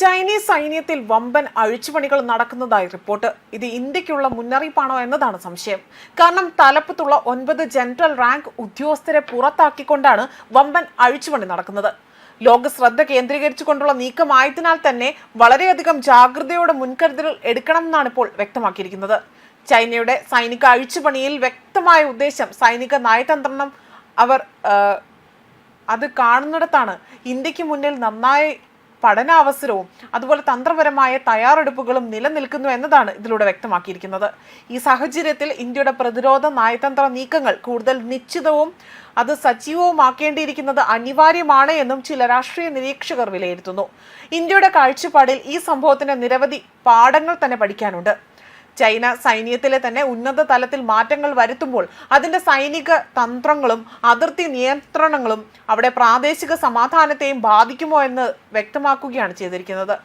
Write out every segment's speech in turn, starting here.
Chinese സൈന്യത്തിൽ വമ്പൻ അഴിച്ചുപണികൾ നടക്കുന്നതായി റിപ്പോർട്ട്. ഇത് ഇന്ത്യക്കുള്ള മുന്നറിയിപ്പാണോ എന്നതാണ് സംശയം. കാരണം തലപ്പത്തുള്ള ഒൻപത് ജനറൽ റാങ്ക് ഉദ്യോഗസ്ഥരെ പുറത്താക്കിക്കൊണ്ടാണ് വമ്പൻ അഴിച്ചുപണി നടക്കുന്നത്. ലോക ശ്രദ്ധ കേന്ദ്രീകരിച്ചുകൊണ്ടുള്ള നീക്കമായതിനാൽ തന്നെ വളരെയധികം ജാഗ്രതയോടെ മുൻകരുതലുകൾ എടുക്കണമെന്നാണ് ഇപ്പോൾ വ്യക്തമാക്കിയിരിക്കുന്നത്. ചൈനയുടെ സൈനിക അഴിച്ചുപണിയിൽ വ്യക്തമായ ഉദ്ദേശം സൈനിക നയതന്ത്രണം അവർ അത് കാണുന്നിടത്താണ് ഇന്ത്യയ്ക്ക് മുന്നിൽ നന്നായി പഠനാവസരവും അതുപോലെ തന്ത്രപരമായ തയ്യാറെടുപ്പുകളും നിലനിൽക്കുന്നു എന്നതാണ് ഇതിലൂടെ വ്യക്തമാക്കിയിരിക്കുന്നത്. ഈ സാഹചര്യത്തിൽ ഇന്ത്യയുടെ പ്രതിരോധ നയതന്ത്ര നീക്കങ്ങൾ കൂടുതൽ നിശ്ചിതവും അത് സജീവവുമാക്കേണ്ടിയിരിക്കുന്നത് അനിവാര്യമാണ് എന്നും ചില രാഷ്ട്രീയ നിരീക്ഷകർ വിലയിരുത്തുന്നു. ഇന്ത്യയുടെ കാഴ്ചപ്പാടിൽ ഈ സംഭവത്തിന് നിരവധി പാഠങ്ങൾ തന്നെ പഠിക്കാനുണ്ട്. ചൈന സൈന്യത്തിലെ തന്നെ ഉന്നത തലത്തിൽ മാറ്റങ്ങൾ വരുത്തുമ്പോൾ അതിന്റെ സൈനിക തന്ത്രങ്ങളും അതിർത്തി നിയന്ത്രണങ്ങളും അവിടെ പ്രാദേശിക സമാധാനത്തെയും ബാധിക്കുമോ എന്ന് വ്യക്തമാക്കുകയാണ് ചെയ്തിരിക്കുന്നത്.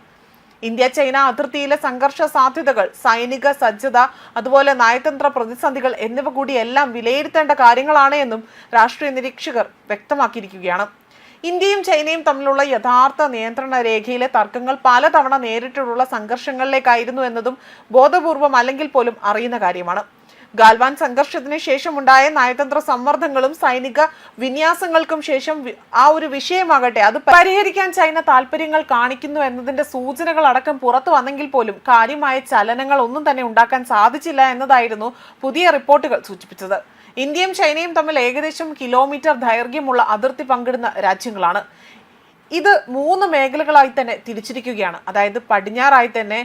ഇന്ത്യ ചൈന അതിർത്തിയിലെ സംഘർഷ സാധ്യതകൾ സൈനിക സജ്ജത അതുപോലെ നയതന്ത്ര പ്രതിസന്ധികൾ എന്നിവ കൂടി എല്ലാം വിലയിരുത്തേണ്ട കാര്യങ്ങളാണ് എന്നും രാഷ്ട്രീയ നിരീക്ഷകർ വ്യക്തമാക്കിയിരിക്കുകയാണ്. ഇന്ത്യയും ചൈനയും തമ്മിലുള്ള യഥാർത്ഥ നിയന്ത്രണ രേഖയിലെ തർക്കങ്ങൾ പലതവണ നേരിട്ടുള്ള സംഘർഷങ്ങളിലേക്കായിരുന്നു എന്നതും ബോധപൂർവം അല്ലെങ്കിൽ പോലും അറിയുന്ന കാര്യമാണ്. ഗാൽവാൻ സംഘർഷത്തിന് ശേഷമുണ്ടായ നയതന്ത്ര സമ്മർദ്ദങ്ങളും സൈനിക വിന്യാസങ്ങൾക്കും ശേഷം ആ ഒരു വിഷയമാകട്ടെ അത് പരിഹരിക്കാൻ ചൈന താല്പര്യങ്ങൾ കാണിക്കുന്നു എന്നതിന്റെ സൂചനകൾ അടക്കം പുറത്തു വന്നെങ്കിൽ പോലും കാര്യമായ ചലനങ്ങൾ ഒന്നും തന്നെ ഉണ്ടാക്കാൻ സാധിച്ചില്ല എന്നതായിരുന്നു പുതിയ റിപ്പോർട്ടുകൾ സൂചിപ്പിച്ചത്. ഇന്ത്യയും ചൈനയും തമ്മിൽ ഏകദേശം കിലോമീറ്റർ ദൈർഘ്യമുള്ള അതിർത്തി പങ്കിടുന്ന രാജ്യങ്ങളാണ്. ഇത് മൂന്ന് മേഖലകളായി തന്നെ തിരിച്ചിരിക്കുകയാണ്. അതായത് പടിഞ്ഞാറായി തന്നെ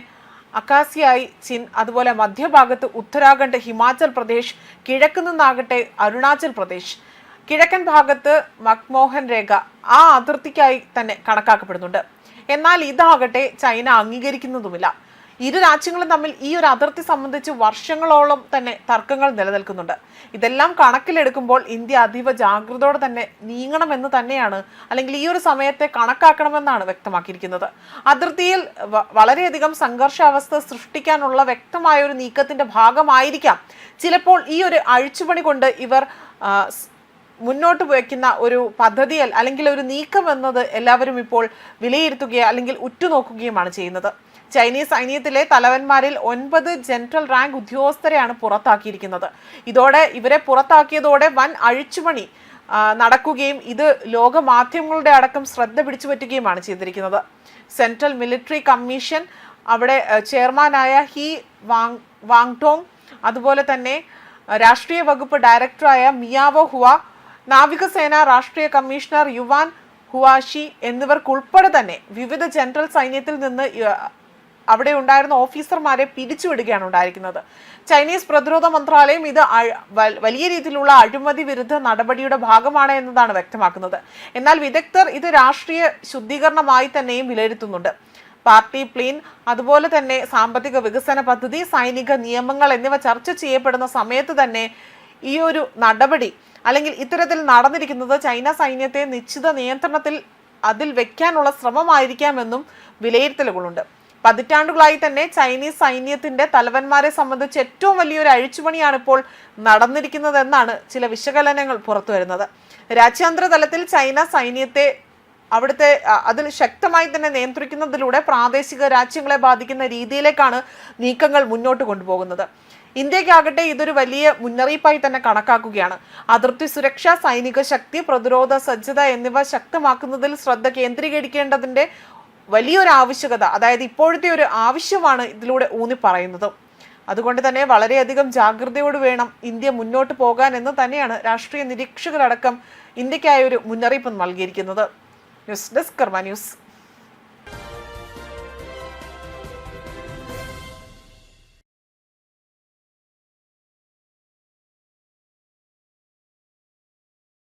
അക്കാസിയായി ചിൻ അതുപോലെ മധ്യഭാഗത്ത് ഉത്തരാഖണ്ഡ് ഹിമാചൽ പ്രദേശ് കിഴക്ക് നിന്നാകട്ടെ അരുണാചൽ പ്രദേശ്. കിഴക്കൻ ഭാഗത്ത് മക്മോഹൻ രേഖ ആ അതിർത്തിക്കായി തന്നെ കണക്കാക്കപ്പെടുന്നുണ്ട്. എന്നാൽ ഇതാകട്ടെ ചൈന അംഗീകരിക്കുന്നതുമില്ല. ഇരു രാജ്യങ്ങളും തമ്മിൽ ഈ ഒരു അതിർത്തി സംബന്ധിച്ച് വർഷങ്ങളോളം തന്നെ തർക്കങ്ങൾ നിലനിൽക്കുന്നുണ്ട്. ഇതെല്ലാം കണക്കിലെടുക്കുമ്പോൾ ഇന്ത്യ അതീവ ജാഗ്രതയോടെ തന്നെ നീങ്ങണമെന്ന് തന്നെയാണ് അല്ലെങ്കിൽ ഈ ഒരു സമയത്തെ കണക്കാക്കണമെന്നാണ് വ്യക്തമാക്കിയിരിക്കുന്നത്. അതിർത്തിയിൽ വളരെയധികം സംഘർഷാവസ്ഥ സൃഷ്ടിക്കാനുള്ള വ്യക്തമായ ഒരു നീക്കത്തിന്റെ ഭാഗമായിരിക്കാം. ചിലപ്പോൾ ഈ ഒരു അഴിച്ചുപണി കൊണ്ട് ഇവർ മുന്നോട്ട് വയ്ക്കുന്ന ഒരു പദ്ധതി അല്ലെങ്കിൽ ഒരു നീക്കം എന്നത് എല്ലാവരും ഇപ്പോൾ വിലയിരുത്തുകയോ അല്ലെങ്കിൽ ഉറ്റുനോക്കുകയുമാണ് ചെയ്യുന്നത്. ചൈനീസ് സൈന്യത്തിലെ തലവന്മാരിൽ ഒൻപത് ജനറൽ റാങ്ക് ഉദ്യോഗസ്ഥരെയാണ് പുറത്താക്കിയിരിക്കുന്നത്. ഇതോടെ ഇവരെ പുറത്താക്കിയതോടെ വൻ അഴിച്ചുപണി നടക്കുകയും ഇത് ലോക മാധ്യമങ്ങളുടെ അടക്കം ശ്രദ്ധ പിടിച്ചു പറ്റുകയുമാണ് ചെയ്തിരിക്കുന്നത്. സെൻട്രൽ മിലിറ്ററി കമ്മീഷൻ അവിടെ ചെയർമാനായ ഹി വാങ് വാങ്ടോങ് അതുപോലെ തന്നെ രാഷ്ട്രീയ വകുപ്പ് ഡയറക്ടറായ മിയാവോ ഹുവ നാവികസേന രാഷ്ട്രീയ കമ്മീഷണർ യുവാൻ ഹുവാഷി എന്നിവർക്കുൾപ്പെടെ തന്നെ വിവിധ ജനറൽ സൈന്യത്തിൽ നിന്ന് അവിടെ ഉണ്ടായിരുന്ന ഓഫീസർമാരെ പിരിച്ചുവിടുകയാണ് ഉണ്ടായിരിക്കുന്നത്. ചൈനീസ് പ്രതിരോധ മന്ത്രാലയം ഇത് വലിയ രീതിയിലുള്ള അഴിമതി വിരുദ്ധ നടപടിയുടെ ഭാഗമാണ് എന്നതാണ് വ്യക്തമാക്കുന്നത്. എന്നാൽ വിദഗ്ധർ ഇത് രാഷ്ട്രീയ ശുദ്ധീകരണമായി തന്നെയും വിലയിരുത്തുന്നുണ്ട്. പാർട്ടി പ്ലീൻ അതുപോലെ തന്നെ സാമ്പത്തിക വികസന പദ്ധതി സൈനിക നിയമങ്ങൾ എന്നിവ ചർച്ച ചെയ്യപ്പെടുന്ന സമയത്ത് തന്നെ ഈ ഒരു നടപടി അല്ലെങ്കിൽ ഇത്തരത്തിൽ നടന്നിരിക്കുന്നത് ചൈന സൈന്യത്തെ നിശ്ചിത നിയന്ത്രണത്തിൽ അതിൽ വെക്കാനുള്ള ശ്രമമായിരിക്കാമെന്നും വിലയിരുത്തലുകളുണ്ട്. പതിറ്റാണ്ടുകളായി തന്നെ ചൈനീസ് സൈന്യത്തിന്റെ തലവന്മാരെ സംബന്ധിച്ച് ഏറ്റവും വലിയൊരു അഴിച്ചുപണിയാണ് ഇപ്പോൾ നടന്നിരിക്കുന്നതെന്നാണ് ചില വിശകലനങ്ങൾ പുറത്തു വരുന്നത്. രാജ്യാന്തര തലത്തിൽ ചൈന സൈന്യത്തെ അവിടുത്തെ അതിൽ ശക്തമായി തന്നെ നിയന്ത്രിക്കുന്നതിലൂടെ പ്രാദേശിക രാജ്യങ്ങളെ ബാധിക്കുന്ന രീതിയിലേക്കാണ് നീക്കങ്ങൾ മുന്നോട്ട് കൊണ്ടുപോകുന്നത്. ഇന്ത്യക്കാകട്ടെ ഇതൊരു വലിയ മുന്നറിയിപ്പായി തന്നെ കണക്കാക്കുകയാണ്. അതിർത്തി സുരക്ഷ സൈനിക ശക്തി പ്രതിരോധ സജ്ജത എന്നിവ ശക്തമാക്കുന്നതിൽ ശ്രദ്ധ കേന്ദ്രീകരിക്കേണ്ടതിന്റെ വലിയൊരു ആവശ്യകത അതായത് ഇപ്പോഴത്തെ ഒരു ആവശ്യമാണ് ഇതിലൂടെ ഊന്നി പറയുന്നത്. അതുകൊണ്ട് തന്നെ വളരെയധികം ജാഗ്രതയോട് വേണം ഇന്ത്യ മുന്നോട്ട് പോകാൻ എന്ന് തന്നെയാണ് രാഷ്ട്രീയ നിരീക്ഷകരടക്കം ഇന്ത്യക്കായ ഒരു മുന്നറിയിപ്പ് നൽകിയിരിക്കുന്നത്. News desk Karma news.